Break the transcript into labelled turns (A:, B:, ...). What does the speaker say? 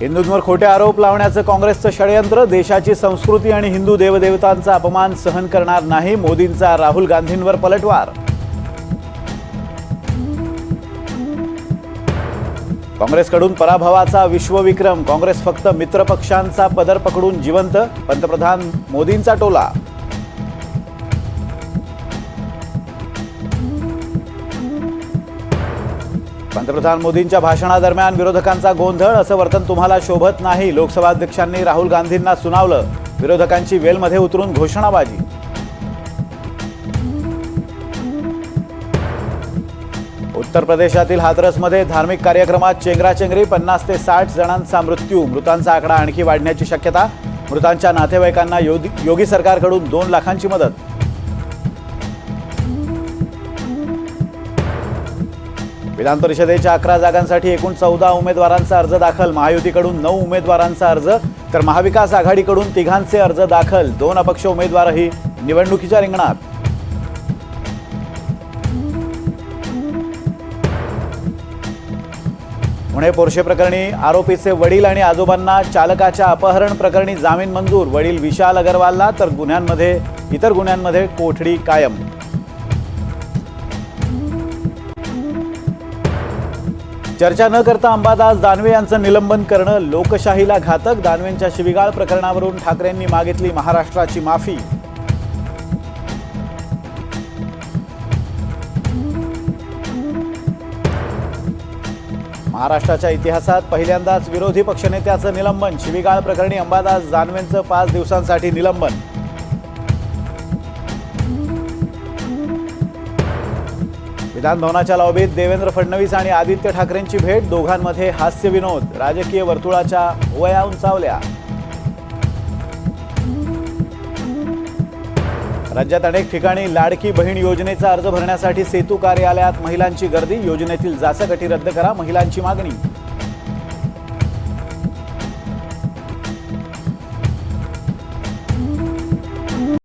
A: हिंदूंवर खोटे आरोप लावण्याचं काँग्रेसचं षडयंत्र देशाची संस्कृती आणि हिंदू देवदेवतांचा अपमान सहन करणार नाही मोदींचा राहुल गांधींवर पलटवार. काँग्रेसकडून पराभवाचा विश्वविक्रम काँग्रेस फक्त मित्रपक्षांचा पदर पकडून जिवंत पंतप्रधान मोदींचा टोला. पंतप्रधान मोदींच्या भाषणादरम्यान विरोधकांचा गोंधळ असं वर्तन तुम्हाला शोभत नाही लोकसभा अध्यक्षांनी राहुल गांधींना सुनावलं. विरोधकांची वेलमध्ये उतरून घोषणाबाजी. उत्तर प्रदेशातील हाथरसमध्ये धार्मिक कार्यक्रमात चेंगराचेंगरी पन्नास ते साठ जणांचा मृत्यू. मृतांचा आकडा आणखी वाढण्याची शक्यता. मृतांच्या नातेवाईकांना योगी योगी सरकारकडून दोन लाखांची मदत. विधान परिषदेच्या अकरा जागांसाठी एकूण चौदा उमेदवारांचा अर्ज दाखल. महायुतीकडून नऊ उमेदवारांचा अर्ज तर महाविकास आघाडीकडून तिघांचे अर्ज दाखल. दोन अपक्ष उमेदवारही निवडणुकीच्या रिंगणात. पुणे पोर्शे प्रकरणी आरोपीचे वडील आणि आजोबांना चालकाच्या अपहरण प्रकरणी जामीन मंजूर. वडील विशाल अगरवालला तर गुन्ह्यांमध्ये इतर गुन्ह्यांमध्ये कोठडी कायम. चर्चा न करता अंबादास दानवे यांचं निलंबन करणं लोकशाहीला घातक. दानवेंच्या शिविगाळ प्रकरणावरून ठाकरेंनी मागितली महाराष्ट्राची माफी. महाराष्ट्राच्या इतिहासात पहिल्यांदाच विरोधी पक्षनेत्याचं निलंबन. शिविगाळ प्रकरणी अंबादास दानवेंचं पाच दिवसांसाठी निलंबन. विधानभवनाच्या लॉबीत देवेंद्र फडणवीस आणि आदित्य ठाकरेंची भेट दोघांमध्ये हास्य विनोद. राजकीय वर्तुळाच्या वया उंचावल्या. राज्यात अनेक ठिकाणी लाडकी बहीण योजनेचा अर्ज भरण्यासाठी सेतू कार्यालयात महिलांची गर्दी. योजनेतील जाचक अटी रद्द करा महिलांची मागणी.